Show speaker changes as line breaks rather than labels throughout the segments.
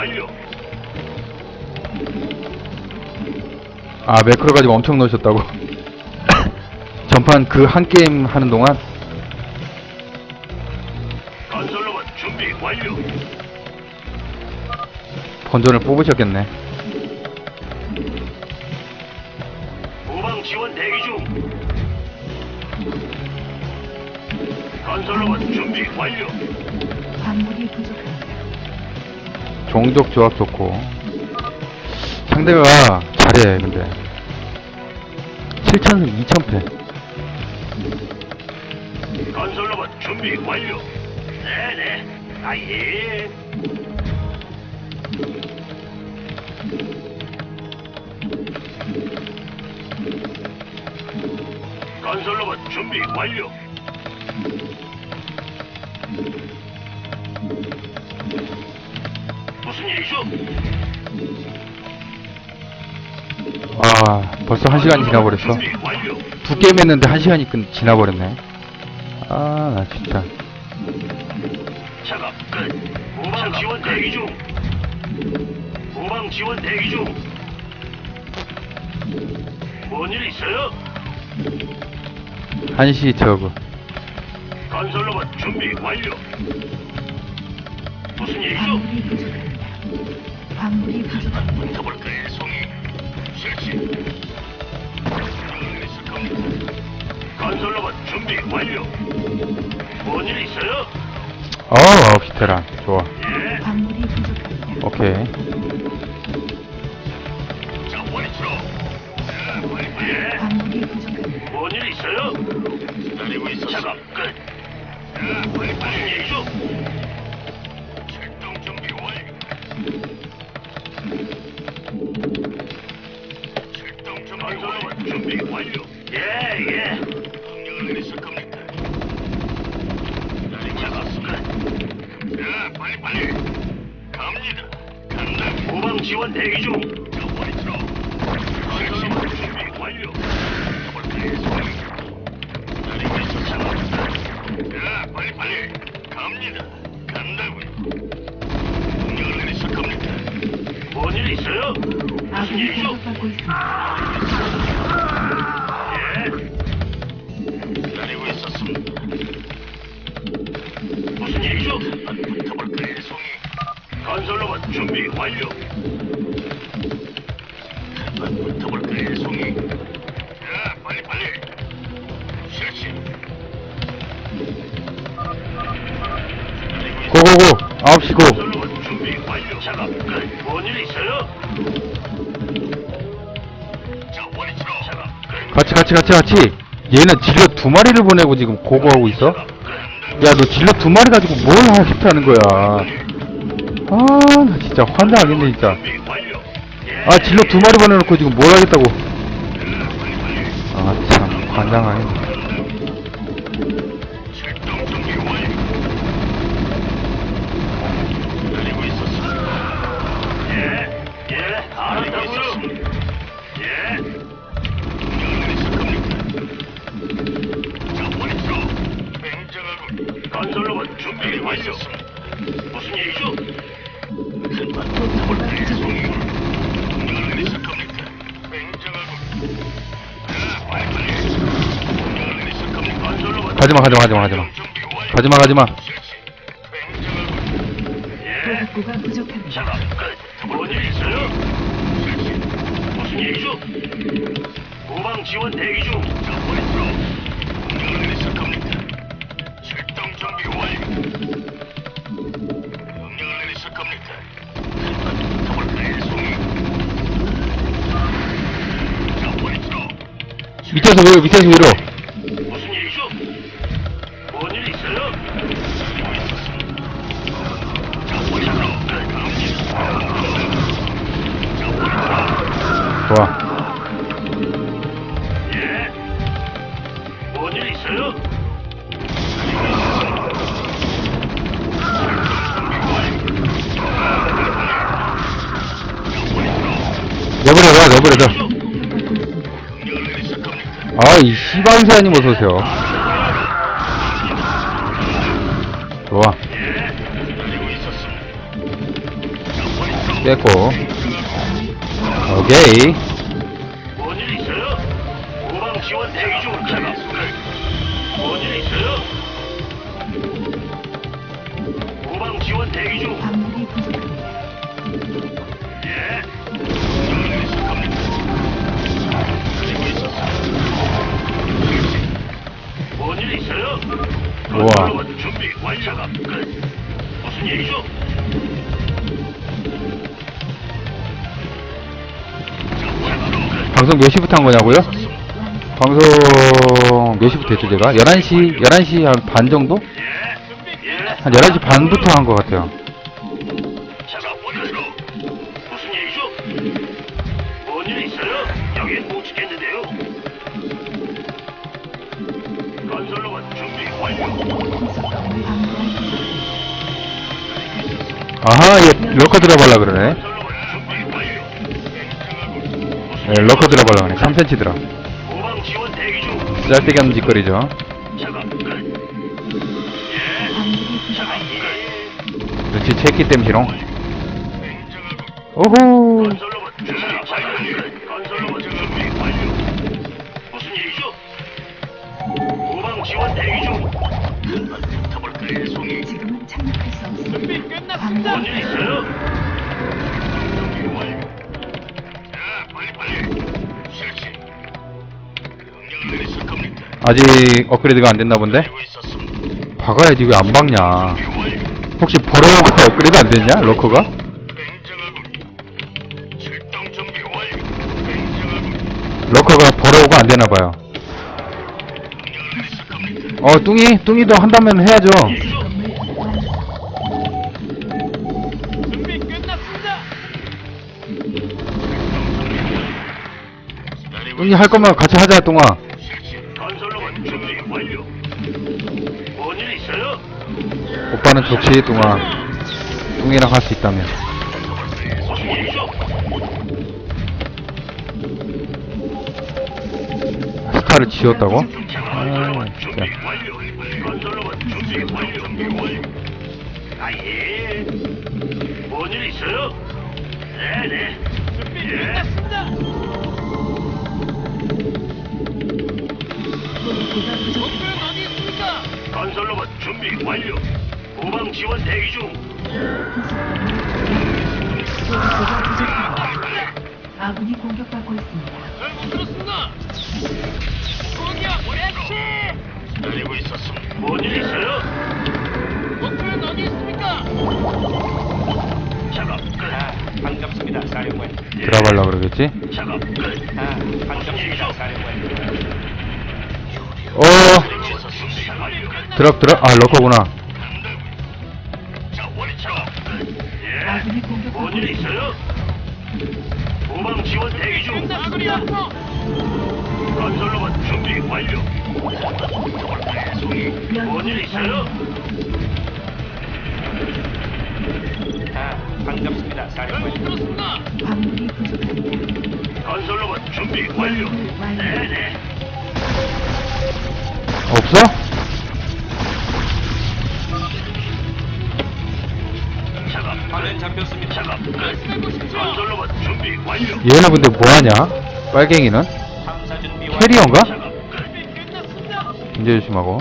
완료.
아 매크로 가지고 엄청 넣으셨다고 전판 그 한 게임 하는 동안
건설로봇 준비 완료.
본전을 뽑으셨겠네 종족 조합 좋고 상대가 잘해 근데 7천승 2천패
건설로봇 준비 완료. 네네. 아예. 건설로봇 준비 완료.
벌써 한 시간이 지나버렸어. 두 게임 했는데 한 시간이 끝 지나버렸네 아 나 진짜
작업 끝. 후방 지원 대기 중. 후방 지원 대기 중. 뭔일 있어요?
한시 저그
건설 로봇 준비 완료. 무슨 일이죠?
광물이 부족합니다.
붙어볼까요, 송이? 실시. 건설로봇 준비 완료. 뭔일 있어요?
어 아홉 시 테란 좋아
예.
광물이 부족합니다.
오케이
자. 예.
광물이 부족합니다.
뭔일 있어요? 기다리고 있었어. 작업 끝. 자, 빨리 빨리. 무슨 일이죠? 출동 준비 완료. 출동 준비 완료. 준비 완료. 예, 예. 내리실 겁니까? 기다리고 있었어. 끝. 자, 빨리 빨리. 갑니다. 간다. 후방 지원 대기 중. 자, 원위치로. 건설로봇 준비 완료. 자, 빨리 빨리 갑니다. 간다고요. 명령을 내리실 겁니까? 뭔일 있어요? 무슨
아군이
일이죠?
공격받고 있습니다.
준비 완료. 한번 붙어볼까요, 송이? 자, 빨리 빨리. 실시.
고고고 아홉시 고
건설로봇 준비 완료. 작업 끝. 뭔일 있어요? 자, 원위치로. 작업 끝.
같이 같이 같이 같이 얘는 질럿 두 마리를 보내고 지금 고고하고 있어 야너 질럿 두 마리 가지고 뭘 하겠다는 거야 아나 진짜 환장하겠네 진짜. 아 질럿 두 마리 보내놓고 지금 뭘 하겠다고 아 참 환장하겠네
출동 준비 완료.
가지마 가지마 가지마 가지마. 가지마 가지마
실시. 굉장하군. 예.
보급고가 부족합니다.
작업 끝. 뭔일 있어요? 실시. 무슨 일이죠? 후방 지원 대기 중. 자, 머리로. 명령을 내리실 겁니까? 출동 준비 완료. 명령을 내리실 겁니까? 한번 붙어볼까요, 송이? 자, 머리로.
밑에서 위로 밑에서 위로
겁니까?
아이 씨방새아님 어서오세요 좋아 깼고. 오케이. 방송 몇 시부터 한 거냐고요? 방송 몇 시부터 했죠, 제가? 11시, 11시 한 반 정도? 한 11시 반부터 한 것 같아요. 아하, 얘 러커 들어가려 그러네.
준비.
예, 러커 들어가려 그러네. 3cm 들어.
후방
하는 짓거리죠.
끝. 예. 작업. 끝.
그렇지, 체키 땜시롱. 오호.
준비 준비? 후방?
지금은 착륙할 수 없습니다.
일 있어요?
아직 업그레이드가 안 됐나 본데? 박아야지 왜 안 박냐. 혹시 버러우가 업그레이드 안 됐냐? 러커가? 러커가 버러우가 안 되나 봐요. 어, 뚱이? 뚱이도 한다면 해야죠.
끝났습니다.
뚱이 할 거면 같이 하자, 뚱아. 오빠는 좋지, 뚱아. 뚱이랑 할 수 있다면. 스타를.
보급고가 부족합니다.
어디 있습니까? 건설로봇 준비 완료. 후방 지원 대기 중.
보급고가 부족합니다. 아군이 공격받고 있습니다.
잘못 들었습니다. 거기야, 오렌지! 기다리고 있었습니다. 뭔일 있어요? 목표는 어디 있습니까? 작업 끝.
반갑습니다, 사령관.
들어가려 그러겠지?
작업 끝.
아, 반갑습니다, 사령관.
어. 드랍, 드랍, 아, 러커구나.
뭔일
있습니다.
있어요? 후방 지원 대기 중. 건설로봇 준비 완료. 뭔일 있어요?
아, 반갑습니다, 사령관.
광물이 부족합니다.
건설로봇 준비 완료. 네네.
없어? 얘는 근데 뭐하냐? 빨갱이는? 캐리어인가? 굉장히 조심하고.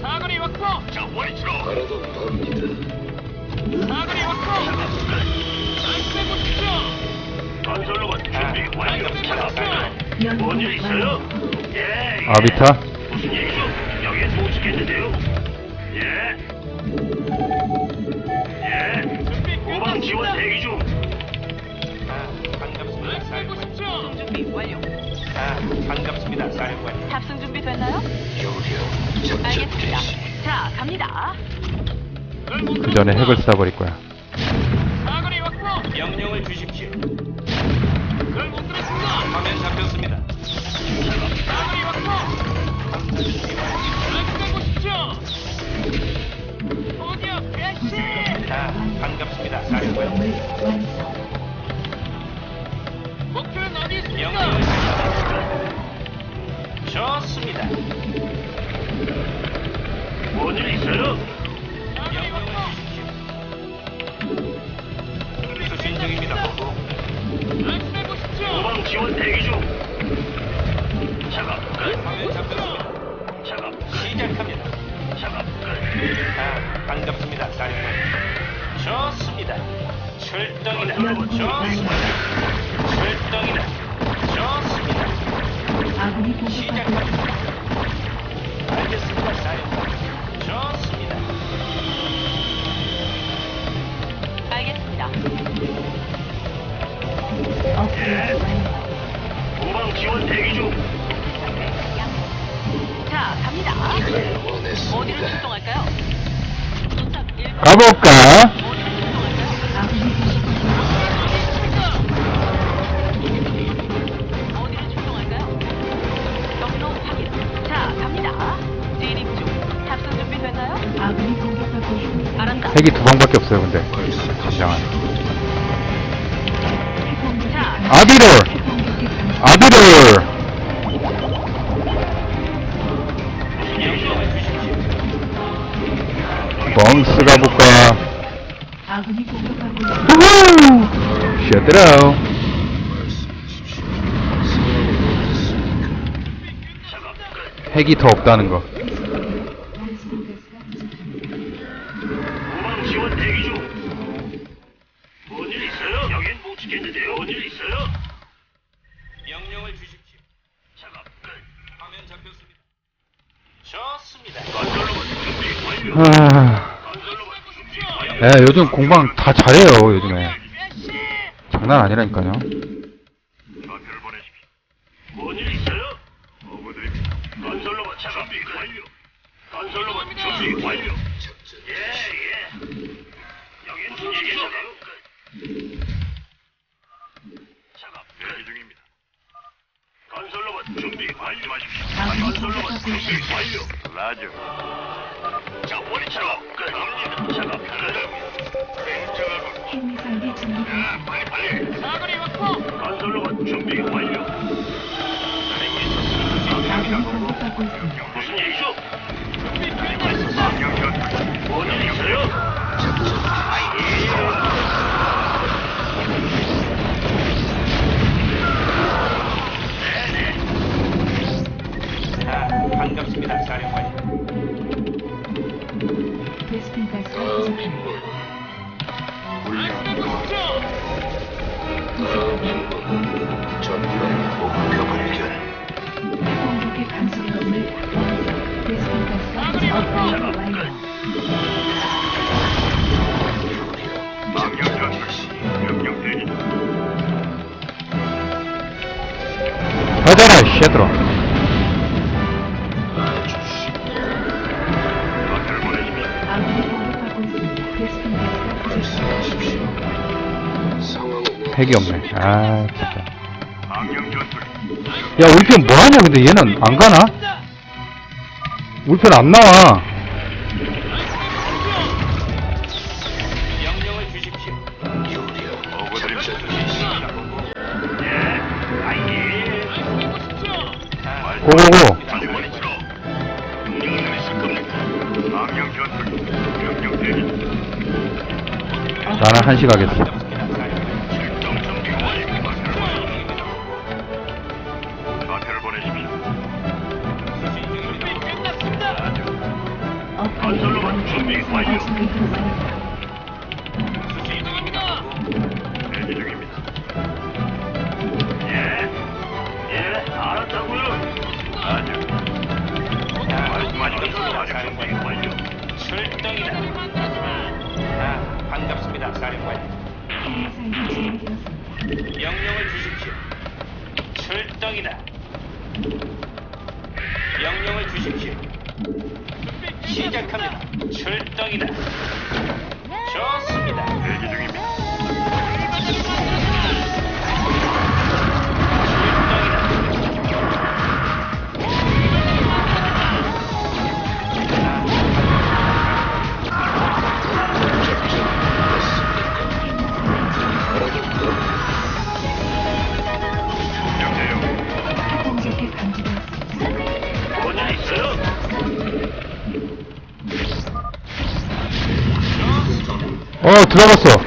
사거리 확보. 자. 사거리 확보. 보십시오. 건설로봇 준비 완료. 뭔일 있어요? 예.
아비타?
무슨 얘기죠? 여기 못 지겠는데요. 예. 예. 준비 후방 지원 대기 중.
아, 반갑습니다, 사령관.
준비 완료.
아, 반갑습니다, 사령관.
탑승 준비 됐나요? 알겠습니다. 자, 갑니다.
그 전에 핵을 쏴버릴 거야.
사거리 확보.
명령을 주십시오. 반갑습니다, 사령관.
건물 완성.
목표는 어디 있습니까?
명령을
업그레이드 완료.
후방 지원 대기 중.
자, 갑니다. 어디로 출동할까요? 도착 1분.
가볼까?
어디로 출동할까요?
아군이 공격받고
어디로 출동할까요? 경로 확인. 자, 갑니다. 진입 중. 탑승 준비됐나요?
있습니다. 아군이 공격받고 있습니다.
알았다.
핵이 두 방밖에 없어요, 근데. 감장한. 아비를! 아비를! 뻥스 가볼까? 우후!
끝.
핵이 더 없다는 거. 요즘 공방 다 잘해요, 요즘에. 장난 아니라니까요.
완료. 건설로만 준비 완료. 여긴 분위기 작업 끝. 작업 대기 중입니다. 건설로만 준비 완료 하십시오.
아군이
건설로만
공격받고
준비
있습니다.
완료. 라저. 자, 끝. 갑니다.
준비되었습니다.
빨리 빨리. 사거리 확보. 건설로만 준비 완료.
공격받고 있습니다.
무슨 일이죠?
핵이
없네. 아, 진짜. 야, 우리 편 뭐하냐, 근데 얘는 안 가나? 우리 편 안 나와. 고고고. 나는 한시 가겠어.
건설로만 준비 완료. 예. 예. 아.
아, 주십시오. 출동이다. 시작합니다. 출동이다. 좋습니다.
어,
들어갔어.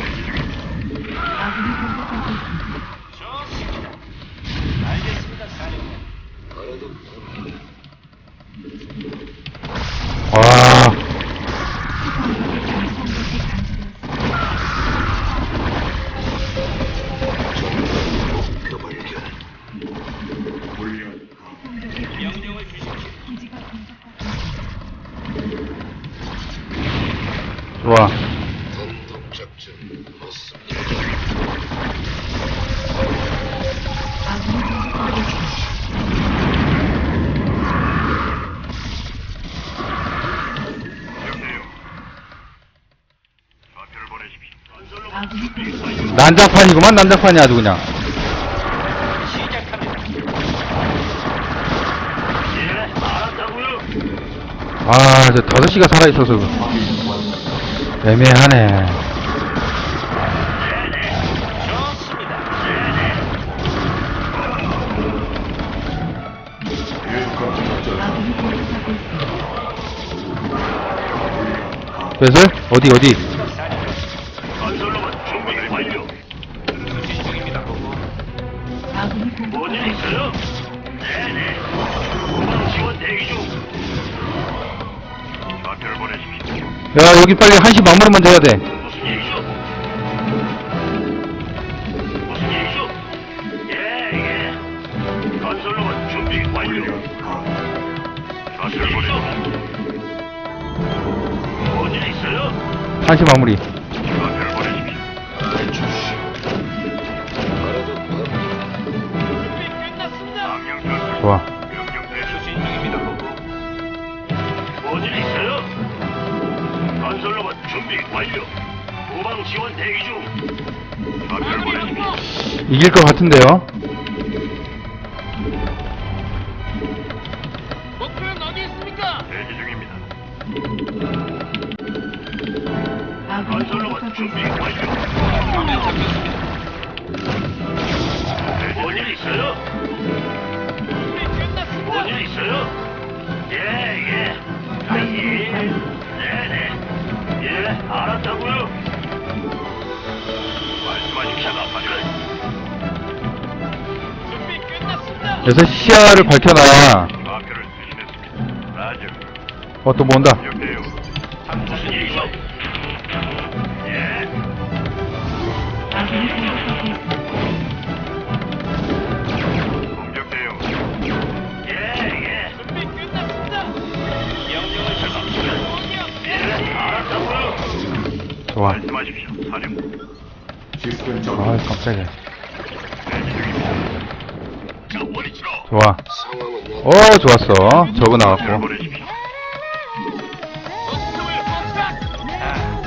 난장판이구만, 난장판이 아주 그냥. 아, 저 다섯 시가 살아있어서. 애매하네. 배슬? 어디, 어디? 여기 빨리 한시 마무리 먼저 해야 돼. 한시 마무리. 이길 것 같은데요? 여기서 시야를 밝혀놔야,
좌표를 수신했습니다. 라저.
어, 또 뭐 온다.
여기요. 무슨 일이죠? 예.
아군이 공격받고 있습니다.
공격돼요. 예, 예.
준비 끝났습니다. 명령을 주십시오.
예, 알았다고요.
좋아.
말씀하십시오, 사령부.
아, 깜짝이야. 좋아. 어, 좋았어. 저거 나왔고.
보내십시오.
아.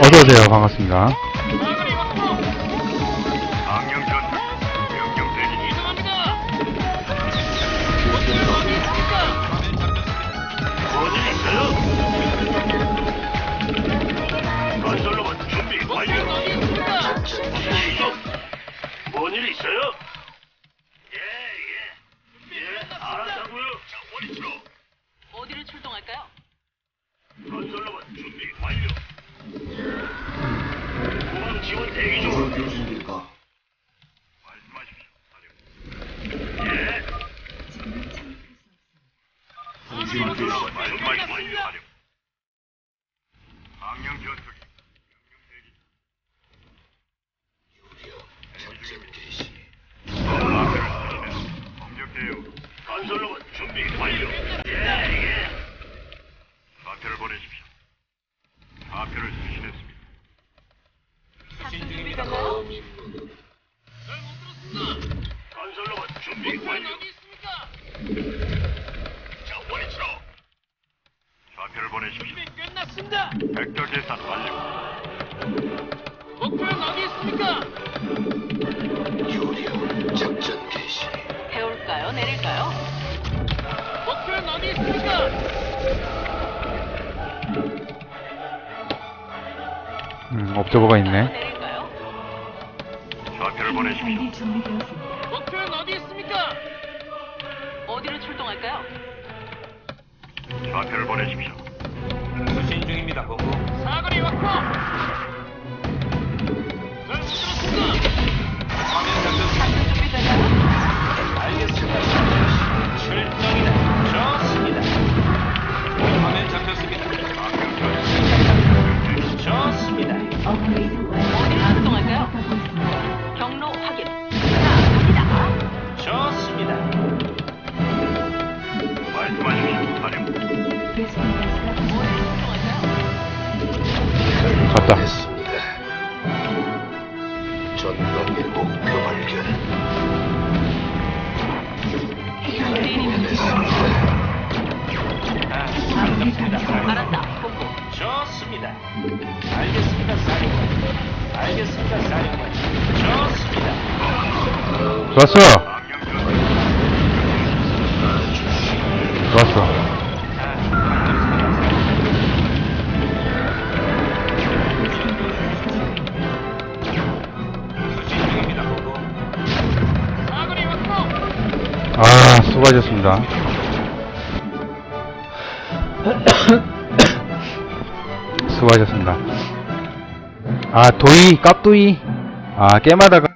어서오세요. 반갑습니다.
출동할까요?
건설로봇 준비 완료. 후방 지원 대기 중. 말씀하십시오. 사령부. 예. 건설로봇 말씀하십시오. 사령부. 망령 전투기. 명령 대기. 공격돼요. 건설로봇 준비 완료. 예, 예. 좌표를 보내십시오. 좌표를 수신했습니다.
수신
준비
중입니다.
됐나요?
건설로봇 준비 완료. 자, 원위치로. 좌표를 보내십시오.
끝났습니다.
벡터 계산 완료.
목표는 어디 있습니까?
배울까요? 내릴까요?
목표는 어디 있습니까?
음, 옵저버가 있네.
내릴까요?
좌표를 보내십시오.
준비되었습니다.
그럴까요?
좌표를 보내십시오. 수신 중입니다, 본부.
좋았어. 좋았어.
아,
수고하셨습니다. 아, 도이, 깍두이. 아, 게임하다가